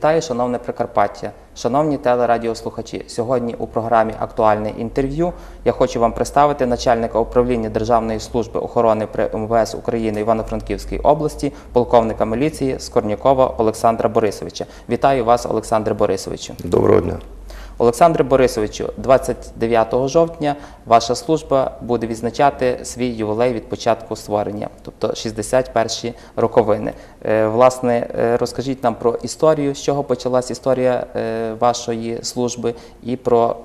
Вітаю, шановне Прикарпаття, шановні телерадіослухачі. Сьогодні у програмі Актуальне інтерв'ю я хочу вам представити начальника управління Державної служби охорони при МВС України Івано-Франківській області, полковника міліції Скорнякова Олександра Борисовича. Вітаю вас, Олександре Борисовичу. Доброго дня. Олександре Борисовичу, 29 жовтня ваша служба буде відзначати свій ювілей від початку створення, тобто 61 роковини. Е, Власне, е, розкажіть нам про історію, з чого почалась історія е, вашої служби, і про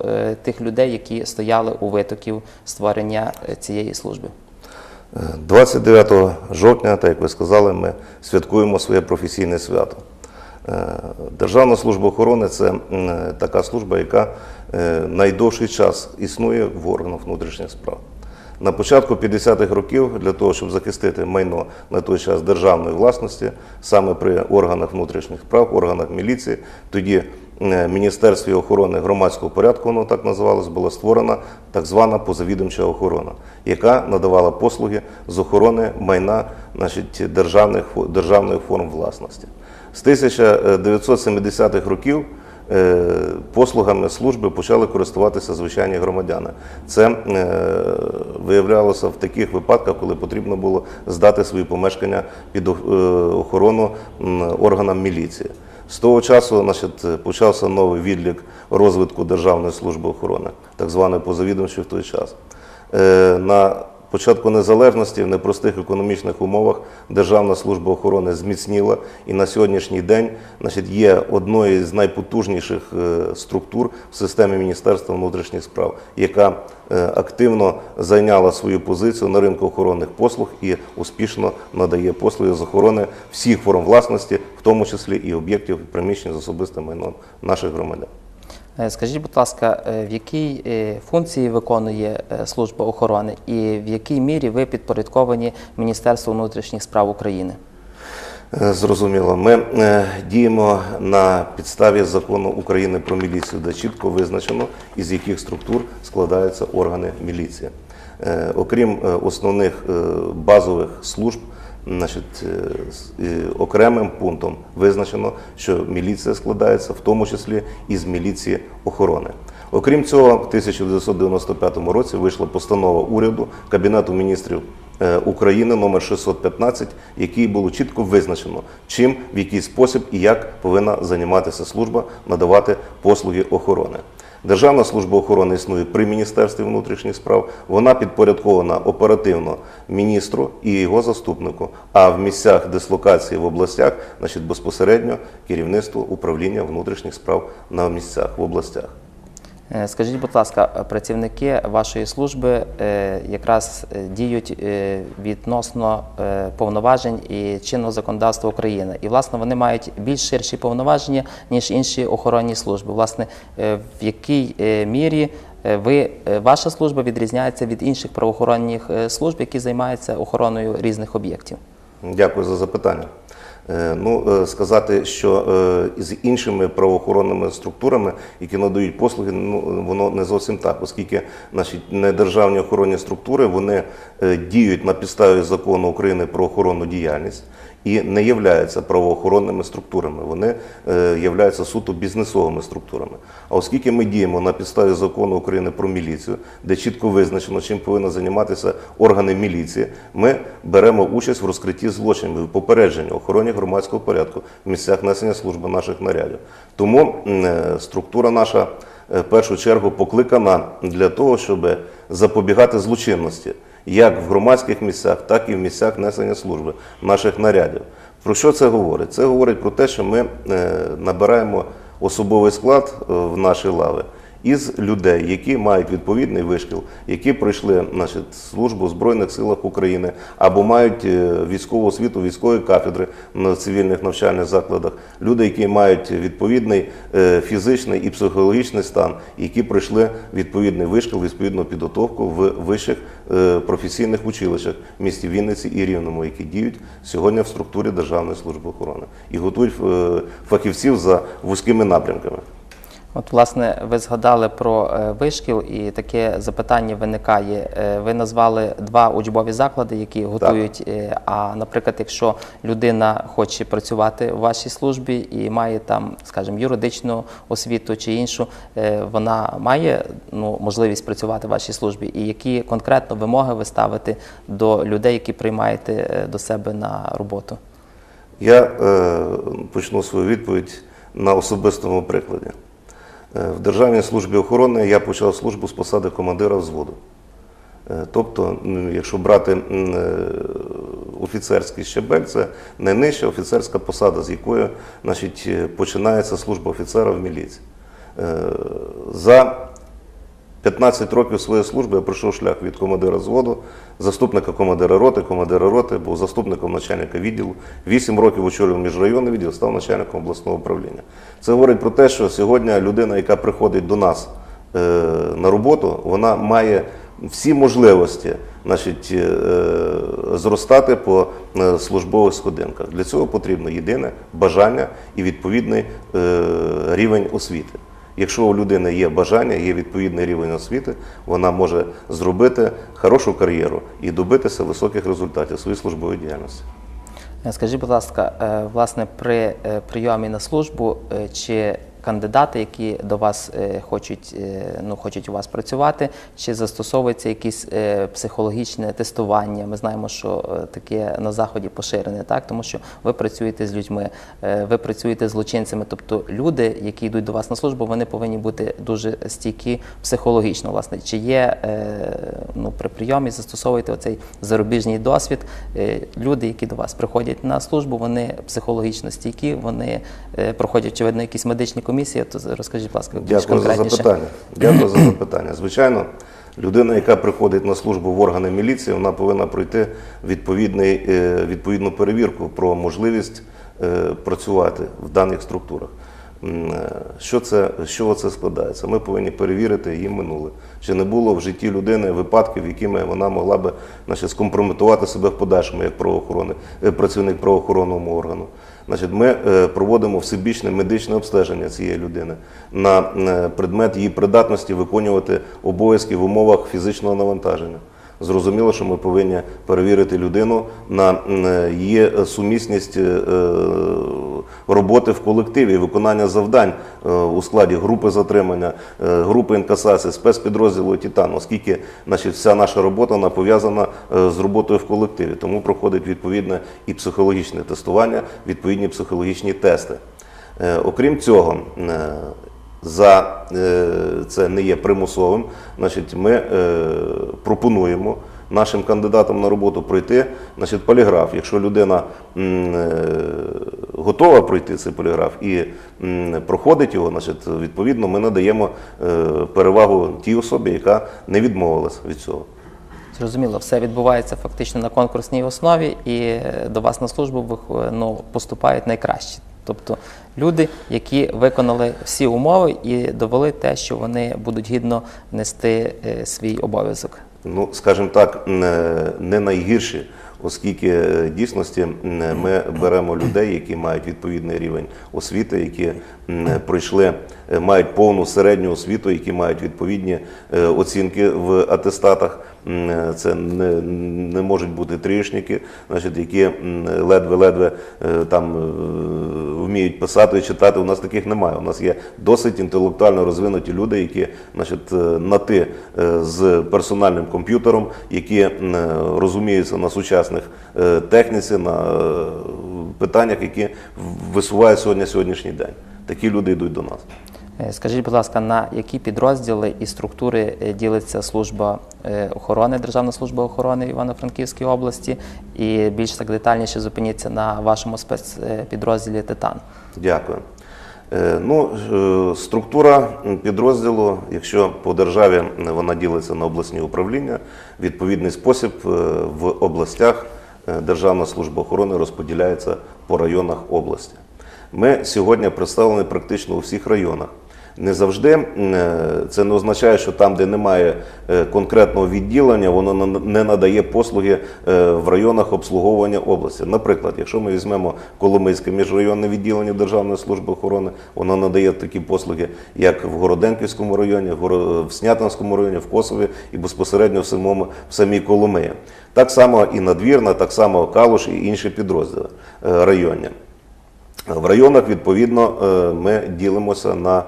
тих людей, які стояли у витоків створення цієї служби. Е, 29 жовтня, так як ви сказали, ми святкуємо своє професійне свято. Е, Державна служба охорони це така служба, яка е, найдовший час існує в органах внутрішніх справ. На початку 50-х років для того, щоб захистити майно на той час державної власності, саме при органах внутрішніх справ, органах міліції, тоді е, Міністерстві охорони громадського порядку, воно так називалось, була створена так звана позавідомча охорона, яка надавала послуги з охорони майна значить, державних, державних форм власності. З 1970-х років е, послугами служби почали користуватися звичайні громадяни. Це е, виявлялося в таких випадках, коли потрібно було здати свої помешкання під е, охорону органам міліції. З того часу почався новий відлік розвитку Державної служби охорони, так званої позавідомчої в той час. На початку незалежності в непростих економічних умовах Державна служба охорони зміцніла і на сьогоднішній день значить, є одною з найпотужніших е, структур в системі Міністерства внутрішніх справ, яка е, активно зайняла свою позицію на ринку охоронних послуг і успішно надає послуги з охорони всіх форм власності, в тому числі і об'єктів приміщень з особистим майном наших громадян. Е, Скажіть, будь ласка, е, в якій е, функції виконує служба охорони і в якій мірі ви підпорядковані Міністерству внутрішніх справ України? Зрозуміло. Ми діємо на підставі закону України про міліцію, де чітко визначено, із яких структур складаються органи міліції. Окрім основних базових служб, значить, е, е, окремим пунктом визначено, що міліція складається в тому числі із міліції охорони. Окрім цього, в 1995 році вийшла постанова уряду Кабінету міністрів е, України номер 615, який було чітко визначено, чим, в який спосіб і як повинна займатися служба надавати послуги охорони. Державна служба охорони існує при Міністерстві внутрішніх справ. Вона підпорядкована оперативно міністру і його заступнику. А в місцях дислокації в областях, значить, безпосередньо керівництво управління внутрішніх справ на місцях в областях. Е, Скажіть, будь ласка, е, працівники вашої служби е, якраз діють відносно повноважень і чинного законодавства України. І, власне, вони мають більш ширші повноваження, ніж інші охоронні служби. Власне, в якій мірі ваша служба відрізняється від інших правоохоронних служб, які займаються охороною різних об'єктів? Дякую за запитання. Е, Ну, е, сказати, що е, з іншими правоохоронними структурами, які надають послуги, ну воно не зовсім так, оскільки наші недержавні охоронні структури вони діють на підставі закону України про охоронну діяльність і не являються правоохоронними структурами. Вони е, являються суто бізнесовими структурами. А оскільки ми діємо на підставі закону України про міліцію, де чітко визначено, чим повинні займатися органи міліції, ми беремо участь в розкритті злочинів, в охороні громадського порядку в місцях несення служби наших нарядів. Тому е, структура наша е, в першу чергу покликана для того, щоб запобігати злочинності як в громадських місцях, так і в місцях несення служби наших нарядів. Про що це говорить? Це говорить про те, що ми е, набираємо особовий склад е, в наші лави із людей, які мають відповідний вишкіл, які пройшли значить, службу в Збройних силах України або мають е, військову освіту, військові кафедри на цивільних навчальних закладах, люди, які мають відповідний е, фізичний і психологічний стан, які пройшли відповідний вишкіл, відповідну підготовку в вищих е, професійних училищах в місті Вінниці і Рівному, які діють сьогодні в структурі Державної служби охорони і готують фахівців за вузькими напрямками. От, власне, ви згадали про е, вишкіл, і таке запитання виникає. Е, Ви назвали два учбові заклади, які готують. е, А, наприклад, якщо людина хоче працювати в вашій службі і має там, скажімо, юридичну освіту чи іншу, вона має ну, можливість працювати в вашій службі. І які конкретно вимоги ви ставите до людей, які приймаєте до себе на роботу? Я е, почну свою відповідь на особистому прикладі. Е, в Державній службі охорони я почав службу з посади командира взводу. Е, тобто, якщо брати е, офіцерський щебель, це найнижча офіцерська посада, з якої значить, починається служба офіцера в міліції. За 15 років своєї служби я пройшов шлях від командира зводу, заступника командира роти, командира роти, був заступником начальника відділу. 8 років очолював міжрайонний відділ, став начальником обласного управління. Це говорить про те, що сьогодні людина, яка приходить до нас е, на роботу, вона має всі можливості значить, е, зростати по е, службових сходинках. Для цього потрібно єдине бажання і відповідний е, рівень освіти. Якщо у людини є бажання, є відповідний рівень освіти, вона може зробити хорошу кар'єру і добитися високих результатів своєї службової діяльності. Е, Скажіть, будь ласка, е, власне, при е, прийомі на службу чи кандидати, які до вас е, хочуть, е, ну, хочуть у вас працювати, чи застосовується якесь е, психологічне тестування? Ми знаємо, що таке на заході поширене, тому що ви працюєте з людьми, ви працюєте з злочинцями. Тобто люди, які йдуть до вас на службу, вони повинні бути дуже стійкі психологічно. Чи є ну, при прийомі застосовуєте оцей зарубіжний досвід? Люди, які до вас приходять на службу, вони психологічно стійкі, вони проходять очевидно якісь медичні комісії. То розкажіть, будь ласка, більш Дякую за запитання. Дякую за запитання. Звичайно, людина, яка приходить на службу в органи міліції, вона повинна пройти е, відповідну перевірку про можливість е, працювати в даних структурах. Е, Що це, з чого це складається? Ми повинні перевірити її минуле. Чи не було в житті людини випадків, якими вона могла би значить, скомпрометувати себе в подальшому як правоохорони, працівник правоохоронного органу. Значить, ми е, проводимо всебічне медичне обстеження цієї людини на е, предмет її придатності виконувати обов'язки в умовах фізичного навантаження. Зрозуміло, що ми повинні перевірити людину на її сумісність е, роботи в колективі, виконання завдань е, у складі групи затримання, е, групи інкасації, спецпідрозділу Титан, оскільки значить, вся наша робота пов'язана е, з роботою в колективі. Тому проходить відповідне і психологічне тестування, відповідні психологічні тести. Окрім цього, за це не є примусовим. Значить, ми пропонуємо нашим кандидатам на роботу пройти значить, поліграф. Якщо людина е, готова пройти цей поліграф і проходить його, значить, відповідно, ми надаємо е, перевагу тій особі, яка не відмовилась від цього. Зрозуміло, все відбувається фактично на конкурсній основі, і е, до вас на службу ну, поступають найкращі. Тобто люди, які виконали всі умови і довели те, що вони будуть гідно нести свій обов'язок. Ну, скажімо так, не- не найгірші, оскільки е, дійсності ми беремо людей, які мають відповідний рівень освіти, які пройшли, е, мають повну середню освіту, які мають відповідні е, оцінки в атестатах. Е, Це не, не можуть бути трішники, значить, які ледве-ледве е, там е, вміють писати читати. У нас таких немає. У нас є досить інтелектуально розвинуті люди, які значить, е, на ти е, з персональним комп'ютером, які е, розуміються на сучасних е, техніці, на е, питаннях, які висувають сьогодні сьогоднішній день. Такі люди йдуть до нас. Е, Скажіть, будь ласка, на які підрозділи і структури е, ділиться служба е, охорони, Державна служба охорони Івано-Франківській області, і більш так детальніше зупиніться на вашому спецпідрозділі Титан. Дякую. Ну, структура підрозділу, якщо по державі вона ділиться на обласні управління, відповідний спосіб в областях Державна служба охорони розподіляється по районах області. Ми сьогодні представлені практично у всіх районах. Не завжди е, це не означає, що там, де немає е, конкретного відділення, воно не надає послуги е, в районах обслуговування області. Наприклад, якщо ми візьмемо Коломийське міжрайонне відділення Державної служби охорони, воно надає такі послуги, як в Городенківському районі, в Снятинському районі, в Косові і безпосередньо в самому в самій Коломиї. Так само і Надвірна, так само Калуш і інші підрозділи районні. В районах, відповідно, ми ділимося на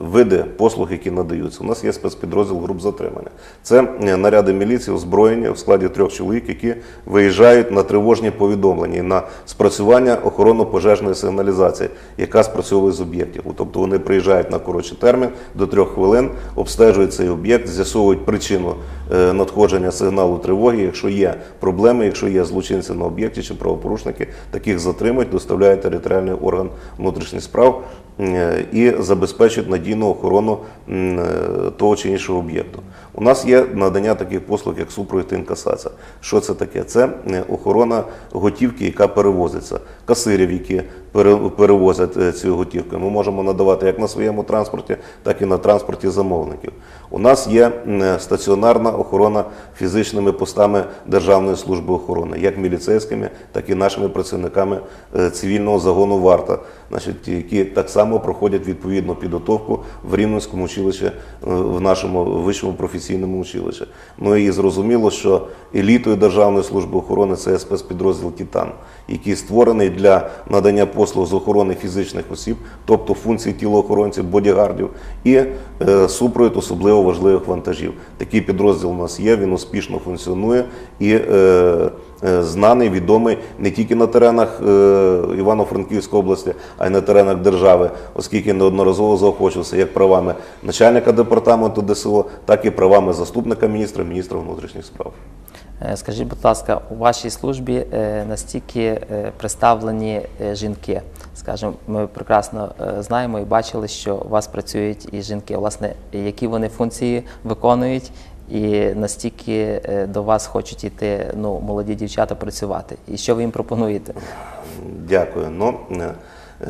види послуг, які надаються. У нас є спецпідрозділ груп затримання. Це е, наряди міліції озброєні в складі трьох чоловік, які виїжджають на тривожні повідомлення і на спрацювання охоронно-пожежної сигналізації, яка спрацьовує з об'єктів. Тобто вони приїжджають на коротший термін до трьох хвилин, обстежують цей об'єкт, з'ясовують причину е, надходження сигналу тривоги. Якщо є проблеми, якщо є злочинці на об'єкті чи правопорушники, таких затримують, доставляють територіальний орган внутрішніх справ е, і забезпечують надійну охорону е, того чи іншого об'єкту. У нас є надання таких послуг, як супровід та інкасація. Що це таке? Це е, охорона готівки, яка перевозиться, касирів, які перевозять е, цю готівку. Ми можемо надавати як на своєму транспорті, так і на транспорті замовників. У нас є стаціонарна охорона фізичними постами Державної служби охорони, як міліцейськими, так і нашими працівниками е, цивільного загону варта, значить, які так само проходять відповідну підготовку в Рівненському училищі, е, в нашому вищому професійному училищі. Ну і зрозуміло, що елітою Державної служби охорони це спецпідрозділ Тітан, який створений для надання послуг з охорони фізичних осіб, тобто функції тілоохоронців, бодігардів і е, супровід особливо важливих вантажів. Такий підрозділ у нас є, він успішно функціонує і е, знаний, відомий не тільки на теренах е, Івано-Франківської області, а й на теренах держави, оскільки неодноразово заохочувався як правами начальника департаменту ДСО, так і правами заступника міністра, міністра внутрішніх справ. Е, Скажіть, будь ласка, у вашій службі е, настільки е, представлені е, жінки? Скажімо, ми прекрасно е, знаємо і бачили, що у вас працюють і жінки. Власне, які вони функції виконують, і настільки е, до вас хочуть йти ну, молоді дівчата працювати. І що ви їм пропонуєте? Дякую. Ну, е,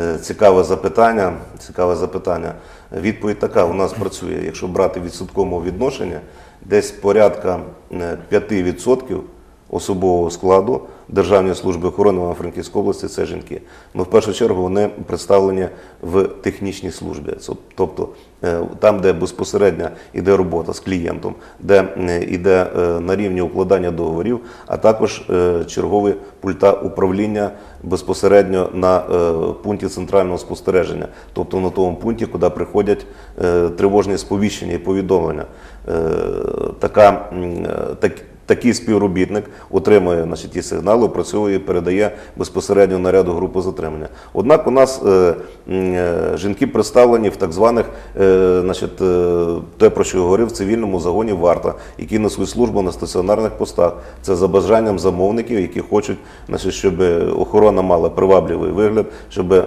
е, цікаве запитання. Цікаве запитання. Відповідь така: у нас працює, якщо брати відсотковому відношення, десь порядка е, 5% особового складу Державної служби охорони Івано-Франківської області це жінки. Ну, в першу чергу вони представлені в технічній службі, тобто е, там, де безпосередньо йде робота з клієнтом, де е, йде е, на рівні укладання договорів, а також е, чергові пульта управління безпосередньо на е, пункті центрального спостереження, тобто на тому пункті, куди приходять е, тривожні сповіщення і повідомлення. Е, Така, е, так, Такий співробітник отримує значить, ті сигнали, опрацьовує і передає безпосередньо наряду групи затримання. Однак у нас е, е, жінки представлені в так званих, е, значить, е, те, про що я говорив, в цивільному загоні варта, які несуть службу на стаціонарних постах. Це за бажанням замовників, які хочуть, значить, щоб охорона мала привабливий вигляд, щоб е,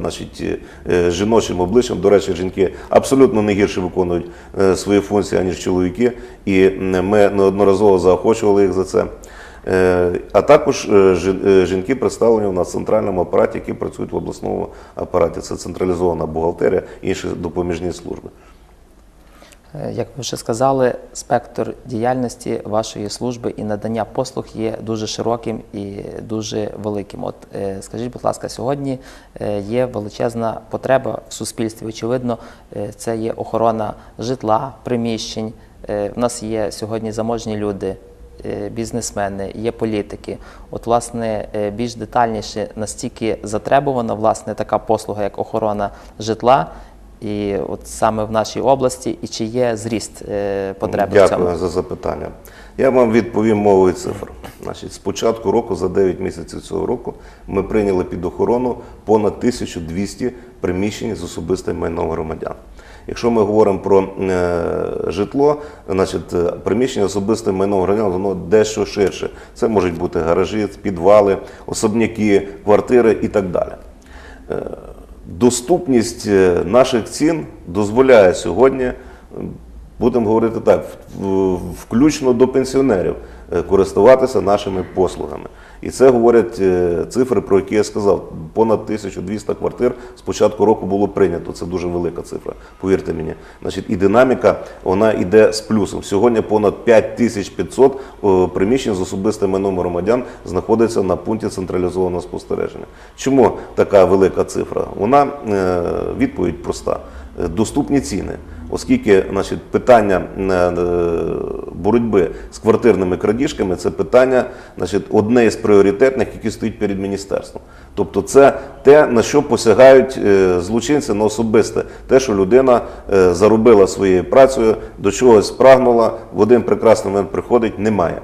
значить, е, жіночим обличчям, до речі, жінки абсолютно не гірше виконують е, свої функції, аніж чоловіки, і ми неодноразово заохочували їх за це. Е, А також е, е, жінки представлені в центральному апараті, які працюють в обласному апараті. Це централізована бухгалтерія, інші допоміжні служби. Як ви вже сказали, спектр діяльності вашої служби і надання послуг є дуже широким і дуже великим. От скажіть, будь ласка, сьогодні є величезна потреба в суспільстві. Очевидно, це є охорона житла, приміщень. В нас є сьогодні заможні люди. Е, Бізнесмени, є політики. От, власне, е, більш детальніше, настільки затребувана власне така послуга, як охорона житла, і от саме в нашій області, і чи є зріст е, потреби в Дякую за запитання. Я вам відповім мовою цифр. Значить, з початку року, за 9 місяців цього року, ми прийняли під охорону понад 1200 приміщень з особистим майном громадян. Якщо ми говоримо про е, житло, значить е, приміщення особистим майном громадян, воно дещо ширше. Це можуть бути гаражі, підвали, особняки, квартири і так далі. Е, Доступність наших цін дозволяє сьогодні, будемо говорити так, включно до пенсіонерів, користуватися нашими послугами. І це говорять е, цифри, про які я сказав. Понад 1200 квартир з початку року було прийнято. Це дуже велика цифра, повірте мені. Значить, і динаміка вона йде з плюсом. Сьогодні понад 5500 е, приміщень з особистим майном громадян знаходиться на пункті централізованого спостереження. Чому така велика цифра? Вона е, відповідь проста: Е, доступні ціни. Оскільки значить, питання е, боротьби з квартирними крадіжками це питання, значить, одне із пріоритетних, які стоїть перед міністерством. Тобто, це те, на що посягають е, злочинці на особисте, те, що людина е, заробила своєю працею, до чогось прагнула, в один прекрасний момент приходить, немає.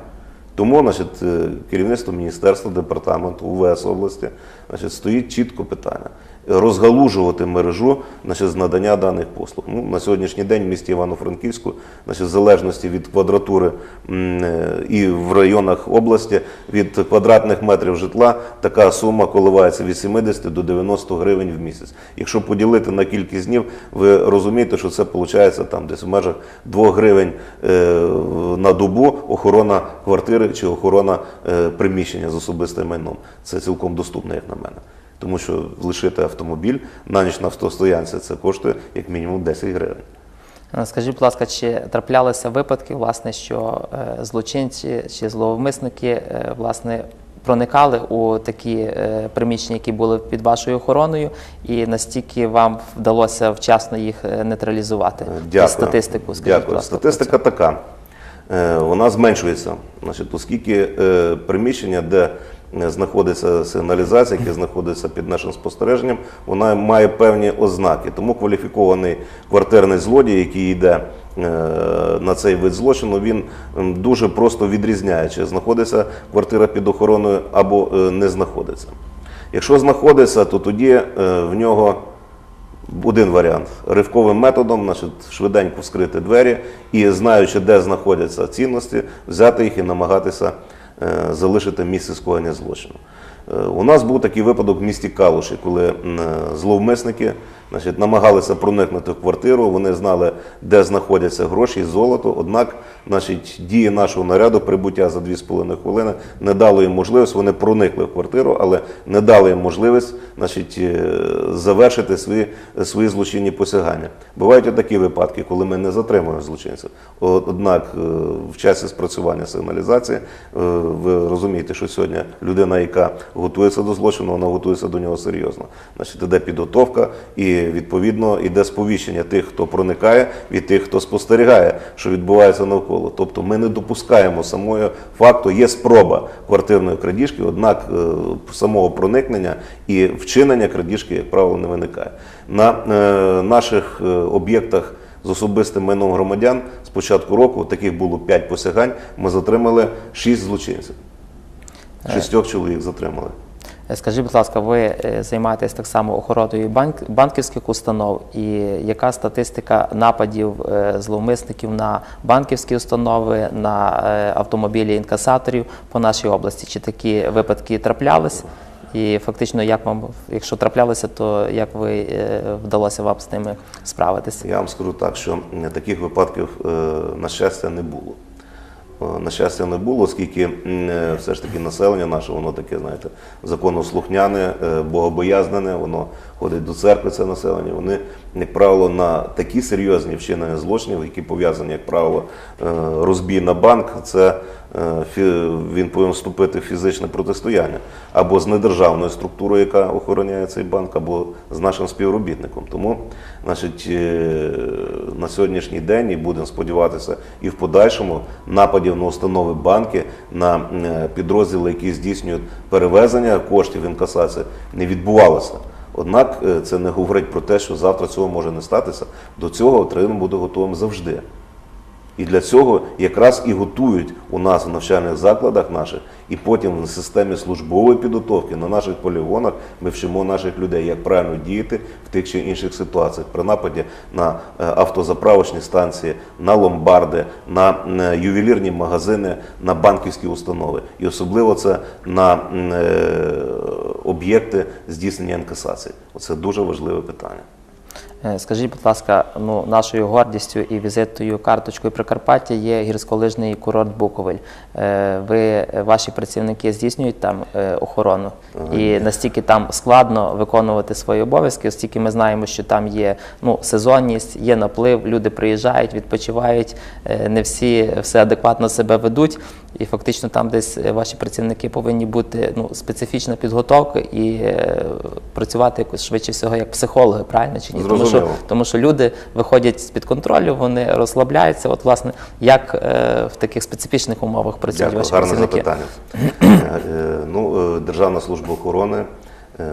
Тому значить, е, керівництво міністерства, департаменту УВС області значить, стоїть чітко питання розгалужувати мережу значить, з надання даних послуг. Ну, на сьогоднішній день в місті Івано-Франківську, в залежності від квадратури е, і в районах області від квадратних метрів житла така сума коливається від 70 до 90 гривень в місяць. Якщо поділити на кількість днів, ви розумієте, що це виходить там десь в межах 2 гривень е, на добу охорона квартири чи охорона е, приміщення з особистим майном. Це цілком доступно, як на мене. Тому що лишити автомобіль на ніч на автостоянці це коштує як мінімум 10 гривень. Е, Скажіть, будь ласка, чи траплялися випадки, власне, що е, злочинці чи зловмисники е, власне проникали у такі приміщення, які були під вашою охороною, і настільки вам вдалося вчасно їх нейтралізувати? Дякую. Статистику, скажіть, Дякую. будь ласка, Статистика така. Вона зменшується. Значить, оскільки приміщення, де знаходиться сигналізація, яке знаходиться під нашим спостереженням, вона має певні ознаки. Тому кваліфікований квартирний злодій, який йде е, на цей вид злочину, він дуже просто відрізняє, чи знаходиться квартира під охороною або е, не знаходиться. Якщо знаходиться, то тоді е, в нього один варіант ривковим методом, значить, швиденько вскрити двері і, знаючи, де знаходяться цінності, взяти їх і намагатися залишити місце скоєння злочину. У нас був такий випадок в місті Калуші, коли зловмисники значить, намагалися проникнути в квартиру, вони знали, де знаходяться гроші золото. Однак значить, дії нашого наряду, прибуття за 2,5 хвилини, не дало їм можливість, вони проникли в квартиру, але не дали їм можливість значить, е, завершити свої, свої злочинні посягання. Бувають і такі випадки, коли ми не затримуємо злочинців. Однак е, в часі спрацювання сигналізації, е, ви розумієте, що сьогодні людина, яка готується до злочину, вона готується до нього серйозно. Значить, іде підготовка і відповідно іде сповіщення тих, хто проникає, від тих, хто спостерігає, що відбувається навколо. Тобто ми не допускаємо самого факту, є спроба квартирної крадіжки, однак е, самого проникнення і вчинення крадіжки, як правило, не виникає. На е, наших е, об'єктах з особистим майном громадян з початку року таких було 5 посягань. Ми затримали 6 злочинців. Шістьох чоловік затримали. Е, Скажіть, будь ласка, ви е, займаєтесь так само охороною банк, банківських установ, і яка статистика нападів е, зловмисників на банківські установи, на е, автомобілі інкасаторів по нашій області? Чи такі випадки траплялись? І фактично, як вам, якщо траплялися, то як ви е, вдалося вам з ними справитися? Я вам скажу так, що таких випадків, е, на щастя, не було. Е, На щастя, не було, оскільки е, все ж таки населення наше, воно таке, знаєте, законослухняне, е, богобоязнене, воно ходить до церкви, це населення. Вони, як правило, на такі серйозні вчинення злочинів, які пов'язані, як правило, розбій на банк, це він повинен вступити в фізичне протистояння або з недержавною структурою, яка охороняє цей банк, або з нашим співробітником. Тому, значить, е, на сьогоднішній день і будемо сподіватися, і в подальшому нападів на установи банки, на е, підрозділи, які здійснюють перевезення коштів інкасації, не відбувалося. Однак е, це не говорить про те, що завтра цього може не статися. До цього треба бути готовим завжди. І для цього якраз і готують у нас в навчальних закладах наших, і потім в системі службової підготовки на наших полігонах ми вчимо наших людей, як правильно діяти в тих чи інших ситуаціях при нападі на е, автозаправочні станції, на ломбарди, на е, ювелірні магазини, на банківські установи. І особливо це на е, об'єкти здійснення інкасації. Оце дуже важливе питання. Е, Скажіть, будь ласка, ну нашою гордістю і візитною карточкою Прикарпаття є гірськолижний курорт Буковель. Е, Ви ваші працівники здійснюють там е, охорону, і настільки там складно виконувати свої обов'язки, оскільки ми знаємо, що там є ну сезонність, є наплив, люди приїжджають, відпочивають, не всі все адекватно себе ведуть, і фактично там десь е, ваші працівники повинні бути ну специфічна підготовка і е, працювати якось швидше всього як психологи, правильно чи ні? Тому що, Зрозуміло. тому що люди виходять з під контролю, вони розслабляються. От власне, як е, в таких специфічних умовах працюють Дякую, ваші гарне працівники? запитання. Е, е, Ну, е, Державна служба охорони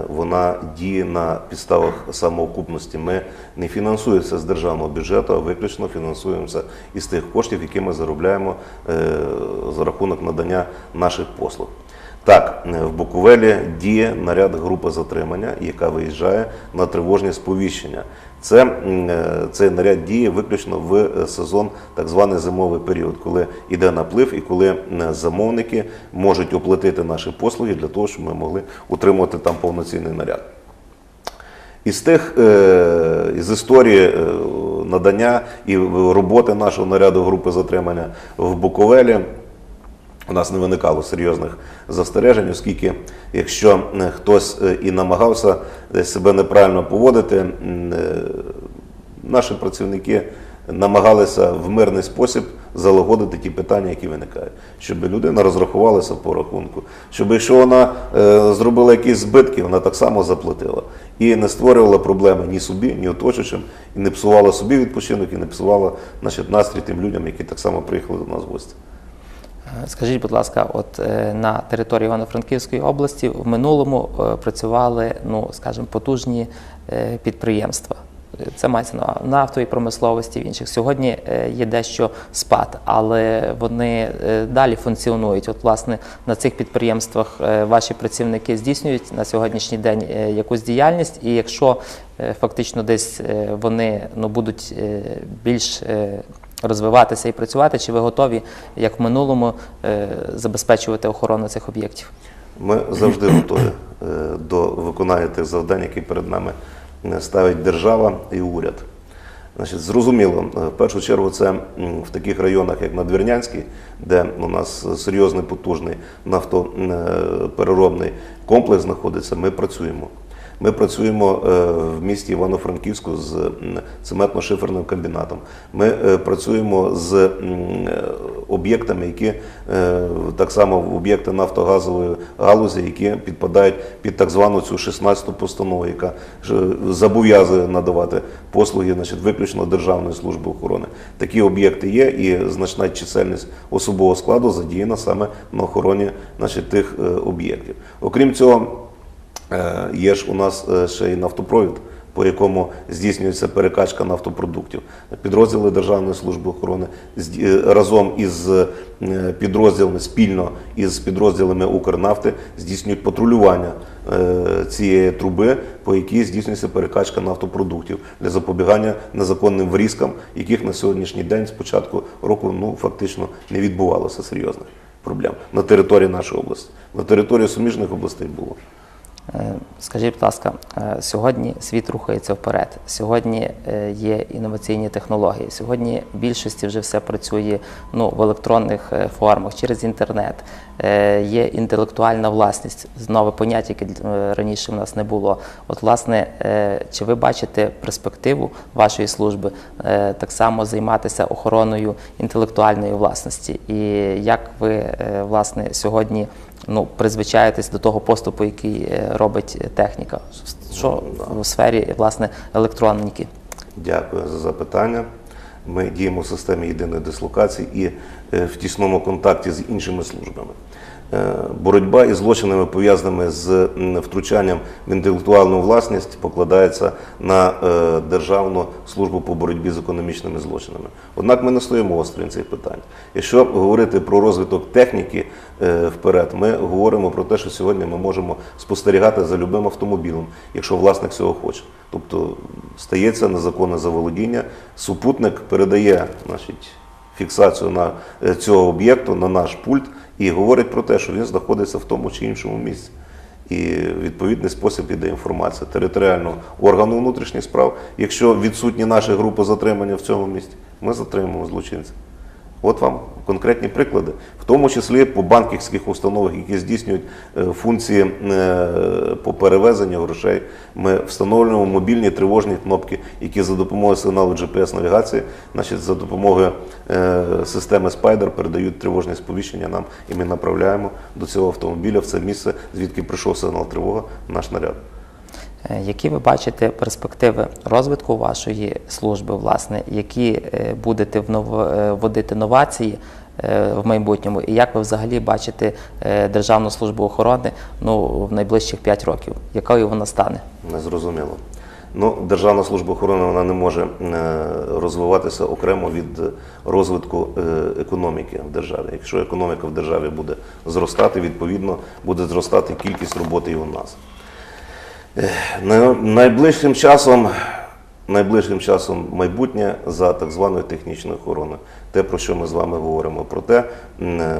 вона діє на підставах самоокупності. Ми не фінансуємося з державного бюджету, а виключно фінансуємося із тих коштів, які ми заробляємо е, за рахунок надання наших послуг. Так, е, в Буковелі діє наряд групи затримання, яка виїжджає на тривожні сповіщення. Це, е, цей наряд діє виключно в е, сезон, так званий зимовий період, коли йде наплив і коли замовники можуть оплатити наші послуги для того, щоб ми могли утримувати там повноцінний наряд. Із тих е, з історії надання і роботи нашого наряду групи затримання в Буковелі у нас не виникало серйозних застережень, оскільки якщо е, хтось е, і намагався себе неправильно поводити, е, наші працівники намагалися в мирний спосіб залагодити ті питання, які виникають, щоб людина розрахувалася по рахунку, щоб якщо вона зробила якісь збитки, вона так само заплатила. І не створювала проблеми ні собі, ні оточуючим, і не псувала собі відпочинок, і не псувала значить, настрій тим людям, які так само приїхали до нас в гості. Скажіть, будь ласка, от е, на території Івано-Франківської області в минулому е, працювали, ну скажімо, потужні е, підприємства. Це мається на нафтовій промисловості в інших. Сьогодні є дещо спад, але вони далі функціонують. От, власне, на цих підприємствах ваші працівники здійснюють на сьогоднішній день якусь діяльність, і якщо фактично десь вони ну, будуть більш розвиватися і працювати, чи ви готові, як в минулому, е, забезпечувати охорону цих об'єктів? Ми завжди готові е, до виконання тих завдань, які перед нами е, ставить держава і уряд. Значить, зрозуміло, в першу чергу це в таких районах, як Надвірнянський, де у нас серйозний потужний нафтопереробний комплекс знаходиться, ми працюємо. Ми працюємо е, в місті Івано-Франківську з цементно-шиферним комбінатом. Ми е, працюємо з е, об'єктами, які так само об'єкти нафтогазової галузі, які підпадають під так звану цю 16-ту постанову, яка зобов'язує надавати послуги значить, виключно Державної служби охорони. Такі об'єкти є, і значна чисельність особового складу задіяна саме на охороні значить, тих об'єктів. Окрім цього. Е, Є ж у нас е, ще й нафтопровід, по якому здійснюється перекачка нафтопродуктів. Підрозділи Державної служби охорони е, разом із підрозділами спільно із підрозділами Укрнафти здійснюють патрулювання цієї труби, по якій здійснюється перекачка нафтопродуктів для запобігання незаконним врізкам, яких на сьогоднішній день з початку року ну фактично не відбувалося серйозних проблем на території нашої області. На території суміжних областей було. Е, Скажіть, будь ласка, е, сьогодні світ рухається вперед. Сьогодні е, є інноваційні технології. Сьогодні в більшості вже все працює ну, в електронних формах через інтернет. Є інтелектуальна власність, нове поняття, яке раніше в нас не було. От, власне, чи ви бачите перспективу вашої служби так само займатися охороною інтелектуальної власності? І як ви власне сьогодні? Ну, призвичаєтесь до того поступу, який е, робить техніка. Що в сфері власне електроніки? Дякую за запитання. Ми діємо в системі єдиної дислокації і е, в тісному контакті з іншими службами. Е, Боротьба із злочинами, пов'язаними з втручанням в інтелектуальну власність, покладається на е, Державну службу по боротьбі з економічними злочинами. Однак ми не стоїмо осторонь цих питань. Якщо говорити про розвиток техніки е, вперед, ми говоримо про те, що сьогодні ми можемо спостерігати за любим автомобілем, якщо власник цього хоче. Тобто стається незаконне заволодіння, супутник передає значить, фіксацію на е, цього об'єкту на наш пульт і говорить про те, що він знаходиться в тому чи іншому місці. і відповідний спосіб іде інформація територіального органу внутрішніх справ. Якщо відсутні наші групи затримання в цьому місці, ми затримуємо злочинця. От вам конкретні приклади, в тому числі по банківських установах, які здійснюють е, функції е, по перевезенню грошей. Ми встановлюємо мобільні тривожні кнопки, які за допомогою сигналу GPS-навігації, значить, за допомогою е, системи Spider передають тривожні сповіщення нам, і ми направляємо до цього автомобіля в це місце, звідки прийшов сигнал тривога, наш наряд. Е, Які ви бачите перспективи розвитку вашої служби, власне, які е, будете е, вводити новації в майбутньому, і як ви взагалі бачите Державну службу охорони ну, в найближчих 5 років? Якою вона стане? Не зрозуміло. Ну, Державна служба охорони вона не може розвиватися окремо від розвитку економіки в державі. Якщо економіка в державі буде зростати, відповідно буде зростати кількість роботи і у нас. Най- Найближчим часом, найближчим часом майбутнє за так званою технічною охороною. Те, про що ми з вами говоримо, про те, е,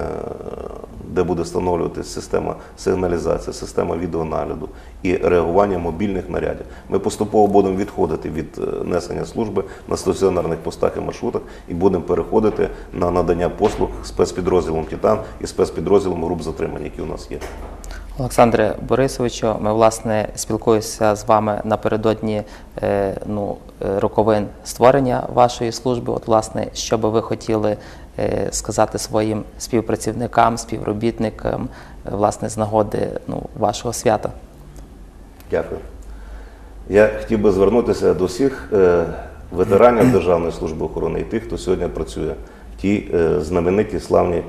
де буде встановлюватися система сигналізації, система відеонагляду і реагування мобільних нарядів. Ми поступово будемо відходити від е, несення служби на стаціонарних постах і маршрутах і будемо переходити на надання послуг спецпідрозділом Титан і спецпідрозділом груп затримань, які у нас є. Олександре Борисовичу, ми власне спілкуємося з вами напередодні е, ну, е, роковин створення вашої служби. От, власне, що би ви хотіли е, сказати своїм співпрацівникам, співробітникам, власне, з нагоди ну, вашого свята? Дякую. Я хотів би звернутися до всіх ветеранів Державної служби охорони і тих, хто сьогодні працює знаменитій славній е,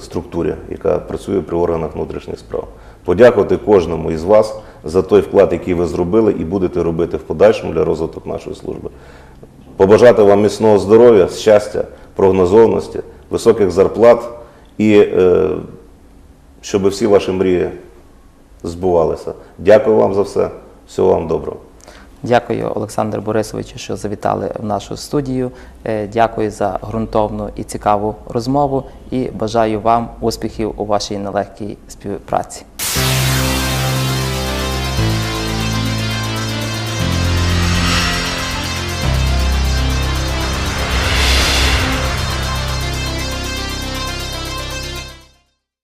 структурі, яка працює при органах внутрішніх справ. Подякувати кожному із вас за той вклад, який ви зробили і будете робити в подальшому для розвитку нашої служби. Побажати вам міцного здоров'я, щастя, прогнозованості, високих зарплат і е, щоб всі ваші мрії збувалися. Дякую вам за все. Всього вам доброго. Дякую, Олександр Борисовичу, що завітали в нашу студію. Е, Дякую за ґрунтовну і цікаву розмову і бажаю вам успіхів у вашій нелегкій співпраці.